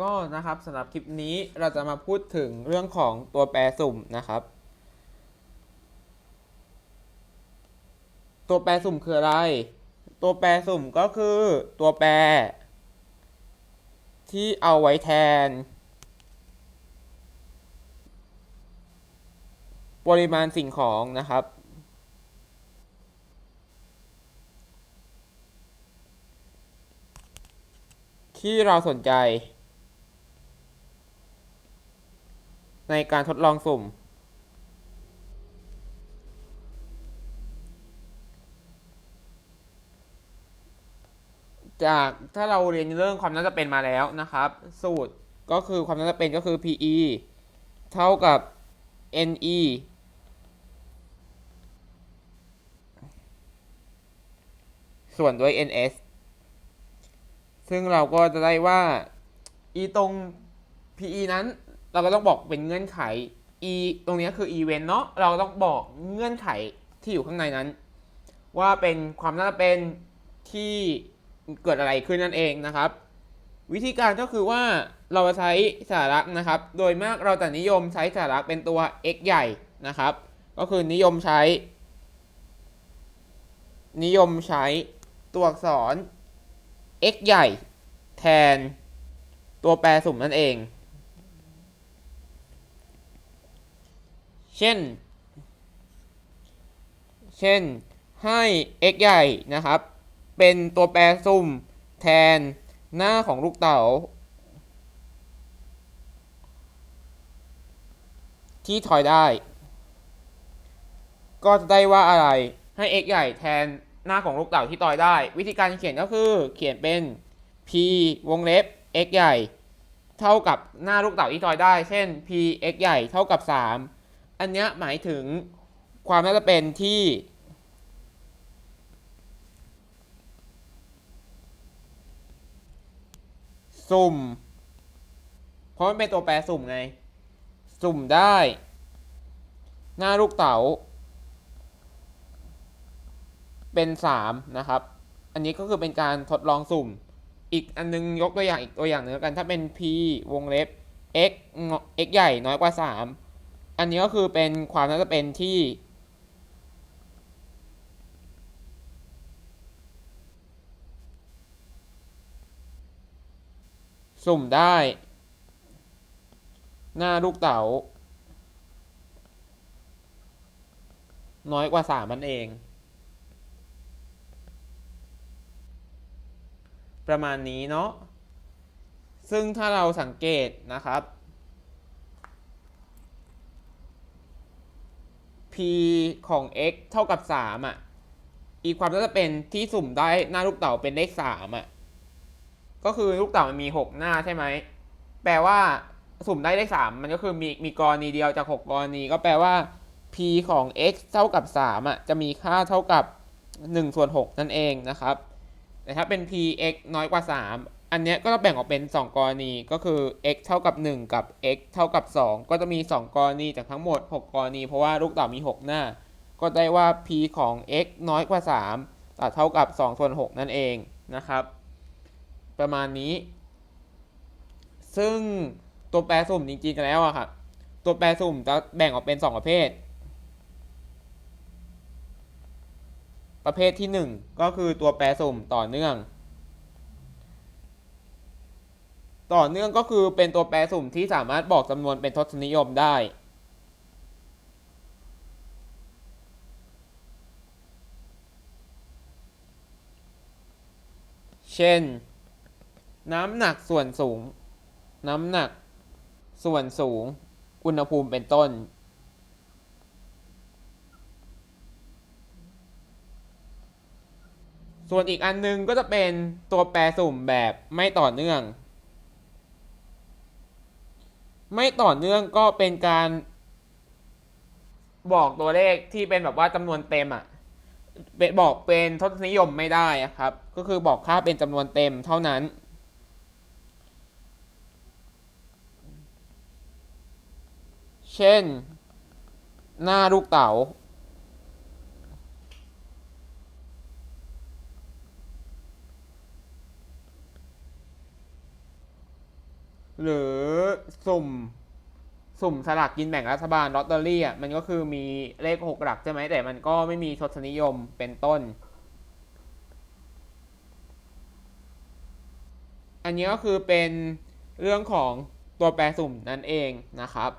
ก็นะครับสำหรับคลิปนี้เราจะมาพูดถึงเรื่องของตัวแปรสุ่มนะครับ ตัวแปรสุ่มคืออะไร ตัวแปรสุ่มก็คือตัวแปร ที่เอาไว้แทน ปริมาณสิ่งของนะครับ ที่เราสนใจ ในการทดลองสุ่ม จากถ้าเราเรียนเรื่องความน่าจะเป็นมาแล้วนะครับ สูตรก็คือความน่าจะเป็นก็คือ PE เท่ากับ NE ส่วนด้วย NS ซึ่งเราก็จะได้ว่า e ตรง PE นั้น เราก็ต้องบอกเป็นเงื่อนไข e ตรงนี้คือ event เนาะเราต้องบอกเงื่อนไขที่อยู่ข้างในนั้น ว่าเป็นความน่าจะเป็นที่เกิดอะไรขึ้นนั่นเองนะครับ วิธีการก็คือว่าเราจะใช้สาระนะครับ โดยมากเราจะนิยมใช้สาระเป็นตัว x ใหญ่นะครับ ก็คือนิยมใช้ นิยมใช้ตัวอักษร x ใหญ่ แทนตัวแปรสุ่มนั่นเอง เช่น เช่นให้ x ใหญ่นะครับ เป็นตัวแปรสุ่มแทนหน้าของลูกเต๋าที่ถอยได้ ก็จะได้ว่าอะไรให้ x ใหญ่แทนหน้าของลูกเต๋าที่ต่อยได้ วิธีการเขียนก็คือเขียนเป็น p วงเล็บ x ใหญ่ เท่ากับหน้าลูกเต๋าที่ต่อยได้ เช่น p x ใหญ่เท่ากับ 3 อันเนี้ยหมายถึงความน่าจะเป็นที่สุ่ม เพราะมันเป็นตัวแปรสุ่มไง สุ่มได้ หน้าลูกเต๋า เป็น 3 นะครับ อันนี้ก็คือเป็นการทดลองสุ่ม อีกอันนึงยกตัวอย่างอีกตัวอย่างหนึ่งกัน ถ้าเป็น p วงเล็บ x x ใหญ่น้อยกว่า 3 อันนี้ก็คือเป็นความน่าจะเป็นที่ สุ่มได้ หน้าลูกเต๋าน้อยกว่า3มันเอง ประมาณนี้เนาะซึ่งถ้าเราสังเกตนะครับ p ของ x เท่ากับ 3 อะ อีกความน่าจะเป็นที่สุ่มได้หน้าลูกเต๋าเป็นเลข3อะ ก็คือลูกเต๋ามันมี 6 หน้าใช่ไหม แปลว่าสุ่มได้เลข3มันก็คือมีมีกรณีเดียวจาก 6 กรณี ก็แปลว่า p ของ x เท่ากับ 3 อะ จะมีค่าเท่ากับ1ส่วน6นั่นเองนะครับ แต่ถ้าเป็น p x น้อยกว่า 3 อันเนี้ยก็จะแบ่งออกเป็น 2 กรณีก็คือ x เท่ากับ 1 กับ x เท่ากับ 2 ก็จะมี 2 กรณีจากทั้งหมด 6 กรณี เพราะว่าลูกเต๋ามี 6 หน้า ก็ได้ว่า p ของ x น้อยกว่า3ตัดเท่ากับ2ส่วน6นั่นเองนะครับ ประมาณนี้ ซึ่งตัวแปรสุ่มจริงๆแล้วอะครับตัวแปรสุ่มจะแบ่งออกเป็น 2 ประเภท ประเภทที่ 1 ก็คือตัวแปรสุ่มต่อเนื่อง ต่อเนื่องก็คือเป็นตัวแปรสุ่มที่สามารถบอกจำนวนเป็นทศนิยมได้ เช่น น้ำหนักส่วนสูง น้ำหนักส่วนสูง อุณหภูมิเป็นต้น ส่วนอีกอันนึงก็จะเป็นตัวแปรสุ่มแบบไม่ต่อเนื่อง ไม่ต่อเนื่องก็เป็นการบอกตัวเลขที่เป็นแบบว่าจำนวนเต็มอะ่ะเป็นบอกเป็นทศนิยมไม่ได้อะครับ ก็คือบอกค่าเป็นจำนวนเต็มเท่านั้น เช่น หน้าลูกเต๋า หรือสุ่ม สุ่มสลากกินแบ่งรัฐบาลลอตเตอรี่อะมันก็คือมีเลขหกหลักใช่ไหมแต่มันก็ไม่มีทศนิยมเป็นต้น อันนี้ก็คือเป็นเรื่องของตัวแปรสุ่มนั่นเองนะครับ